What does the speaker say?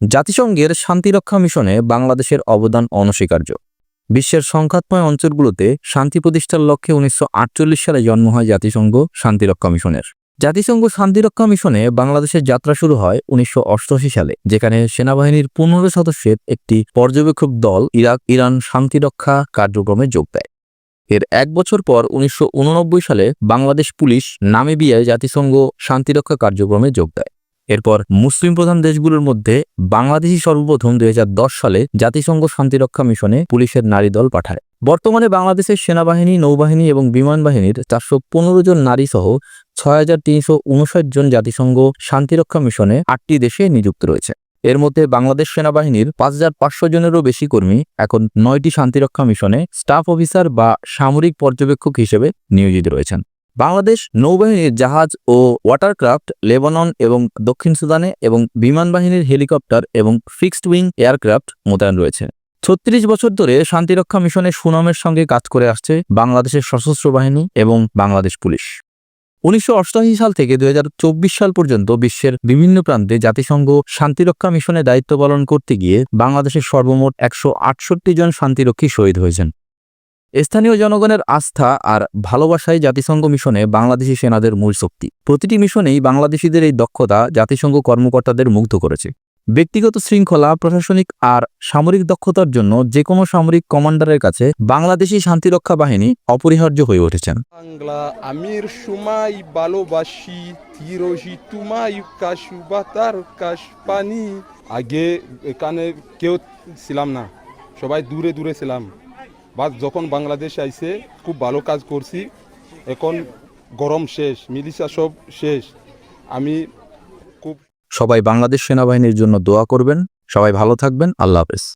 জাতিসংঘের শান্তিরক্ষা মিশনে বাংলাদেশের অবদান অনস্বীকার্য। বিশ্বের সংঘাতময় অঞ্চলগুলোতে শান্তি প্রতিষ্ঠার লক্ষ্যে উনিশশো আটচল্লিশ সালে জন্ম হয় জাতিসংঘ শান্তিরক্ষা মিশনের। জাতিসংঘ শান্তিরক্ষা মিশনে বাংলাদেশের যাত্রা শুরু হয় উনিশশো অষ্টআশি সালে, যেখানে সেনাবাহিনীর পনেরো সদস্যের একটি পর্যবেক্ষক দল ইরাক, ইরান শান্তিরক্ষা কার্যক্রমে যোগ দেয়। এর এক বছর পর উনিশশো উননব্বই সালে বাংলাদেশ পুলিশ নামিবিয়ায় জাতিসংঘ শান্তিরক্ষা কার্যক্রমে যোগ দেয়। এরপর মুসলিম প্রধান দেশগুলোর মধ্যে বাংলাদেশই সর্বপ্রথম দুই হাজার দশ সালে জাতিসংঘ শান্তিরক্ষা মিশনে পুলিশের নারী দল পাঠায়। বর্তমানে বাংলাদেশের সেনাবাহিনী, নৌবাহিনী এবং বিমান বাহিনীর চারশো পনেরো জন নারী সহ ছয় হাজার তিনশো উনষাট জন জাতিসংঘ শান্তিরক্ষা মিশনে আটটি দেশে নিযুক্ত রয়েছে। এর মধ্যে বাংলাদেশ সেনাবাহিনীর পাঁচ হাজার পাঁচশো জনেরও বেশি কর্মী এখন নয়টি শান্তিরক্ষা মিশনে স্টাফ অফিসার বা সামরিক পর্যবেক্ষক হিসেবে নিয়োজিত রয়েছেন। বাংলাদেশ নৌবাহিনীর জাহাজ ও ওয়াটারক্রাফট লেবানন এবং দক্ষিণ সুদানে এবং বিমান বাহিনীর হেলিকপ্টার এবং ফিক্সড উইং এয়ারক্রাফট মোতায়েন রয়েছে। ছত্রিশ বছর ধরে শান্তিরক্ষা মিশনের সুনামের সঙ্গে কাজ করে আসছে বাংলাদেশের সশস্ত্র বাহিনী এবং বাংলাদেশ পুলিশ। উনিশশো সাল থেকে দু হাজার চব্বিশ সাল পর্যন্ত বিশ্বের বিভিন্ন প্রান্তে জাতিসংঘ শান্তিরক্ষা মিশনে দায়িত্ব পালন করতে গিয়ে বাংলাদেশের সর্বমোট একশো আটষট্টি জন শান্তিরক্ষী শহীদ হয়েছেন। স্থানীয় জনগণের আস্থা আর ভালোবাসাই জাতিসংঘ মিশনে বাংলাদেশি সেনাদের মূল শক্তি। প্রতিটি মিশনেই বাংলাদেশিদের এই দক্ষতা জাতিসংঘ কর্মকর্তাদের মুগ্ধ করেছে। ব্যক্তিগত শৃঙ্খলা, প্রশাসনিক আর সামরিক দক্ষতার জন্য যে কোনো সামরিক কমান্ডারের কাছে বাংলাদেশি শান্তিরক্ষা বাহিনী অপরিহার্য হয়ে উঠেছেন। বাংলা আমির সুমাই ভালোবাসি তিরোহি তুমাই কাশুবাতার কাশপানি। আগে এখানে কেউ ছিলাম না, সবাই দূরে দূরে ছিলাম। বাস যখন বাংলাদেশ আইছে খুব ভালো কাজ করছি। এখন গরম শেষ, মিলিশা সব শেষ। আমি খুব সবাই বাংলাদেশ সেনাবাহিনীর জন্য দোয়া করবেন। সবাই ভালো থাকবেন। আল্লাহ হাফেজ।